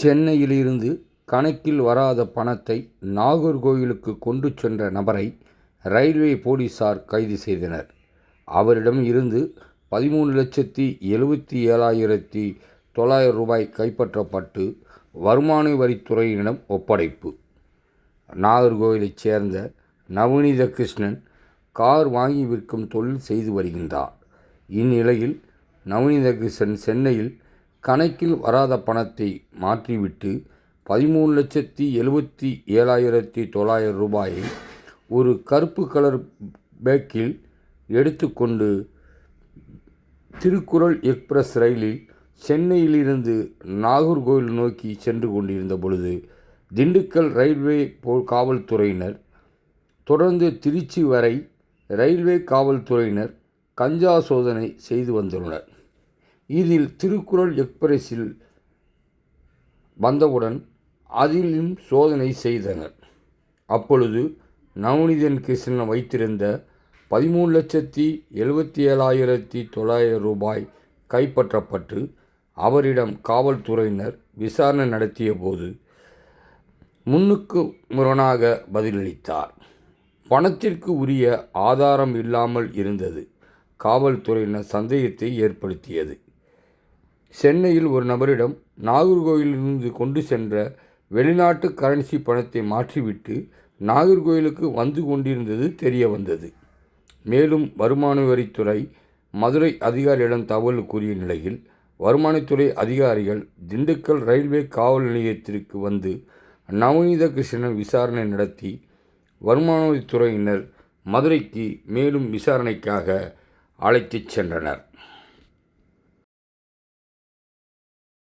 சென்னையிலிருந்து கணக்கில் வராத பணத்தை நாகர்கோயிலுக்கு கொண்டு சென்ற நபரை ரயில்வே போலீசார் கைது செய்தனர். அவரிடம் இருந்து பதிமூணு லட்சத்தி எழுபத்தி ஏழாயிரத்தி தொள்ளாயிரம் ரூபாய் கைப்பற்றப்பட்டு வருமான வரித்துறையினிடம் ஒப்படைப்பு. நாகர்கோவிலைச் சேர்ந்த நவநீத கிருஷ்ணன் கார் வாங்கி விற்கும் தொழில் செய்து வருகின்றார். இந்நிலையில் நவநீத கிருஷ்ணன் சென்னையில் கணக்கில் வராத பணத்தை மாற்றிவிட்டு பதிமூணு லட்சத்தி எழுபத்தி ஏழாயிரத்தி தொள்ளாயிரம் ரூபாயை ஒரு கருப்பு கலர் பேக்கில் எடுத்துக்கொண்டு திருக்குறள் எக்ஸ்பிரஸ் ரயிலில் சென்னையிலிருந்து நாகர்கோவில் நோக்கி சென்று கொண்டிருந்த பொழுது திண்டுக்கல் ரயில்வே காவல்துறையினர் தொடர்ந்து திருச்சி வரை ரயில்வே காவல்துறையினர் கஞ்சா சோதனை செய்து வந்துள்ளனர். இதில் திருக்குறள் எக்ஸ்பிரஸில் வந்தவுடன் அதிலும் சோதனை செய்தனர். அப்பொழுது நவநீத கிருஷ்ணன் வைத்திருந்த பதிமூணு லட்சத்தி எழுபத்தி ஏழாயிரத்தி தொள்ளாயிரம் ரூபாய் கைப்பற்றப்பட்டு அவரிடம் காவல்துறையினர் விசாரணை நடத்திய போது முன்னுக்கு முரணாக பதிலளித்தார். பணத்திற்கு உரிய ஆதாரம் இல்லாமல் இருந்தது காவல்துறையினர் சந்தேகத்தை ஏற்படுத்தியது. சென்னையில் ஒரு நபரிடம் நாகர்கோவிலிருந்து கொண்டு சென்ற வெளிநாட்டு கரன்சி பணத்தை மாற்றிவிட்டு நாகர்கோயிலுக்கு வந்து கொண்டிருந்தது தெரியவந்தது. மேலும் வருமான வரித்துறை மதுரை அதிகாரிகளிடம் தகவல் கூறிய நிலையில் வருமானத்துறை அதிகாரிகள் திண்டுக்கல் ரயில்வே காவல் நிலையத்திற்கு வந்து நவநீத கிருஷ்ணன் விசாரணை நடத்தி வருமானவரித்துறையினர் மதுரைக்கு மேலும் விசாரணைக்காக அழைத்துச் சென்றனர்.